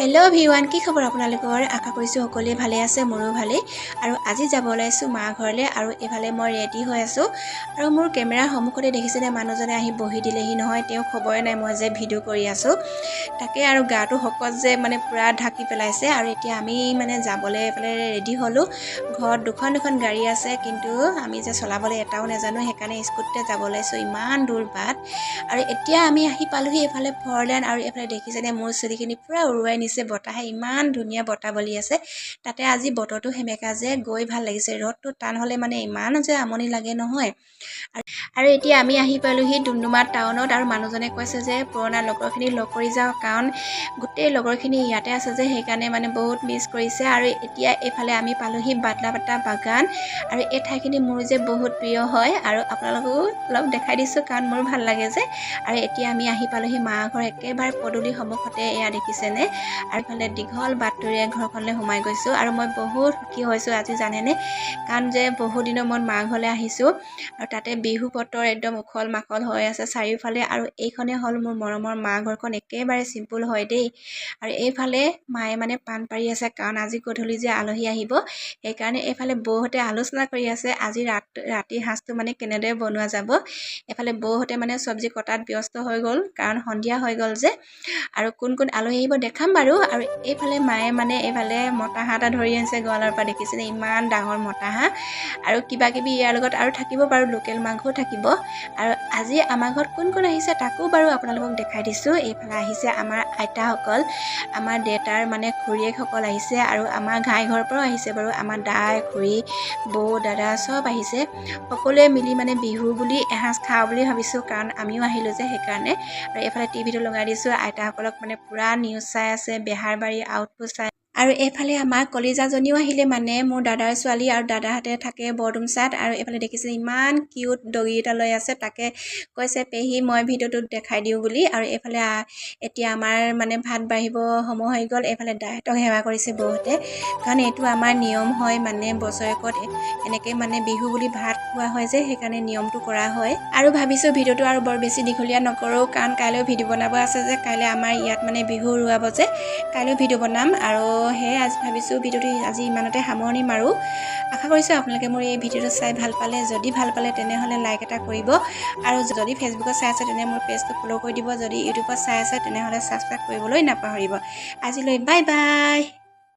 Hello ভিৱান কি খবৰ আপোনালোকৰ? আশা কৰিছোঁ সকলোৱে ভালে আছে মোৰো ভালেই। আৰু আজি যাব ওলাইছোঁ মা ঘৰলৈ আৰু এইফালে মই ৰেডি হৈ আছোঁ। আৰু মোৰ কেমেৰাৰ সন্মুখতে দেখিছেনে মানুহজনে আহি বহি দিলেহি নহয় তেওঁ খবৰে নাই মই যে ভিডিঅ' কৰি আছোঁ। তাকে আৰু গাটো শকত যে মানে পূৰা ঢাকি পেলাইছে আৰু এতিয়া আমি মানে যাবলৈ এইফালে ৰেডি হ'লোঁ। ঘৰত দুখন দুখন গাড়ী আছে কিন্তু আমি যে চলাবলৈ এটাও নাজানো সেইকাৰণে স্কুটিতে যাব ওলাইছোঁ ইমান দূৰ বাট। আৰু এতিয়া আমি আহি পালোহি এইফালে ফৰলেন আৰু এইফালে দেখিছেনে মোৰ চুলিখিনি পূৰা উৰুৱাই নিছে। বতাহে ইমান ধুনীয়া বতাহ বলি আছে। তাতে আজি বতৰটো সেমেকা যে গৈ ভাল লাগিছে। ৰ'দটো টান হ'লে মানে ইমান যে আমনি লাগে নহয়। আৰু এতিয়া আমি আহি পালোহি ডুমডুমা টাউনত আৰু মানুহজনে কৈছে যে পুৰণা লগৰখিনি লগ কৰি যাওঁ কাৰণ গোটেই লগৰখিনি ইয়াতে আছে যে সেইকাৰণে মানে বহুত মিছ কৰিছে। আৰু এতিয়া এইফালে আমি পালোহি বাটলাপাতা বাগান। আৰু এই ঠাইখিনি মোৰ যে বহুত প্ৰিয় হয় আৰু আপোনালোককো অলপ দেখাই দিছোঁ কাৰণ মোৰ ভাল লাগে যে। আৰু এতিয়া আমি আহি পালোহি মা ঘৰ। একেবাৰে পদূলি সন্মুখতে এয়া দেখিছেনে? আৰু ইফালে দীঘল বাটটোৰে ঘৰখনলৈ সোমাই গৈছোঁ আৰু মই বহুত সুখী হৈছোঁ আজি, জানেনে? কাৰণ যে বহুত দিনৰ মূৰত মা ঘৰলৈ আহিছোঁ আৰু তাতে বিহু বতৰ একদম উখল মাখল হৈ আছে চাৰিওফালে আৰু এইখনে হ'ল মোৰ মৰমৰ মা ঘৰখন একেবাৰে চিম্পুল হয় দেই। আৰু এইফালে মায়ে মানে পাণ পাৰি আছে কাৰণ আজি গধূলি যে আলহী আহিব, সেইকাৰণে এইফালে বৌহঁতে আলোচনা কৰি আছে, আজি ৰাত ৰাতিৰ সাঁজটো মানে কেনেদৰে বনোৱা যাব। এইফালে বৌহঁতে মানে চব্জি কটাত ব্যস্ত হৈ গ'ল কাৰণ সন্ধিয়া হৈ গ'ল যে। আৰু কোন কোন আলহী আহিব দেখাম বাৰু। আৰু এইফালে মায়ে মানে এইফালে মতা হাঁহ এটা ধৰি আনিছে গঁৰালৰ পৰা দেখিছেনে? ইমান ডাঙৰ মতা হাঁহ। আৰু কিবা কিবি ইয়াৰ লগত আৰু থাকিব বাৰু লোকেল মাংসও থাকিব। আৰু আজি আমাৰ ঘৰত কোন কোন আহিছে তাকো বাৰু আপোনালোকক দেখাই দিছোঁ। এইফালে আহিছে আমাৰ আইতাসকল আমাৰ দেউতাৰ মানে খুৰীয়েকসকল আহিছে আৰু আমাৰ ঘাই ঘৰৰ পৰাও আহিছে বাৰু আমাৰ দাই খুৰী বৌ দাদা চব আহিছে। সকলোৱে মিলি মানে বিহু বুলি এসাঁজ খাওঁ বুলি ভাবিছোঁ কাৰণ আমিও আহিলোঁ যে সেইকাৰণে। আৰু এইফালে টিভিটো লগাই দিছোঁ আইতাসকলক মানে পূৰা নিউজ চাই আছে। বেহাৰবাৰী আউটপোষ্ট আৰু এইফালে আমাৰ কলিজাজনীও আহিলে মানে মোৰ দাদাৰ ছোৱালী আৰু দাদাহঁতে থাকে বৰডুমচাত আৰু এইফালে দেখিছে ইমান কিউট ডগী এটা লৈ আছে তাকে কৈছে পেহী মই ভিডিঅ'টোত দেখাই দিওঁ বুলি। আৰু এইফালে এতিয়া আমাৰ মানে ভাত বাঢ়িব সময় হৈ গ'ল এইফালে দাহঁতক সেৱা কৰিছে বৌহঁতে কাৰণ এইটো আমাৰ নিয়ম হয় মানে বছৰেকত এনেকৈ মানে বিহু বুলি ভাত খোৱা হয় যে সেইকাৰণে নিয়মটো কৰা হয়। আৰু ভাবিছোঁ ভিডিঅ'টো আৰু বৰ বেছি দীঘলীয়া নকৰোঁ কাৰণ কাইলৈ ভিডিঅ' বনাব আছে যে কাইলৈ আমাৰ ইয়াত মানে বিহু উৰুৱাব যে কাইলৈ ভিডিঅ' বনাম আৰু সেয়ে আজি ভাবিছোঁ ভিডিঅ'টো আজি ইমানতে সামৰণি মাৰোঁ। আশা কৰিছোঁ আপোনালোকে মোৰ এই ভিডিঅ'টো চাই ভাল পালে। যদি ভাল পালে তেনেহ'লে লাইক এটা কৰিব। আৰু যদি ফেচবুকত চাই আছে তেনে মোৰ পেজটো ফ'ল' কৰি দিব। যদি ইউটিউবত চাই আছে তেনেহ'লে ছাবস্ক্ৰাইব কৰিবলৈ নাপাহৰিব। আজিলৈ বাই বাই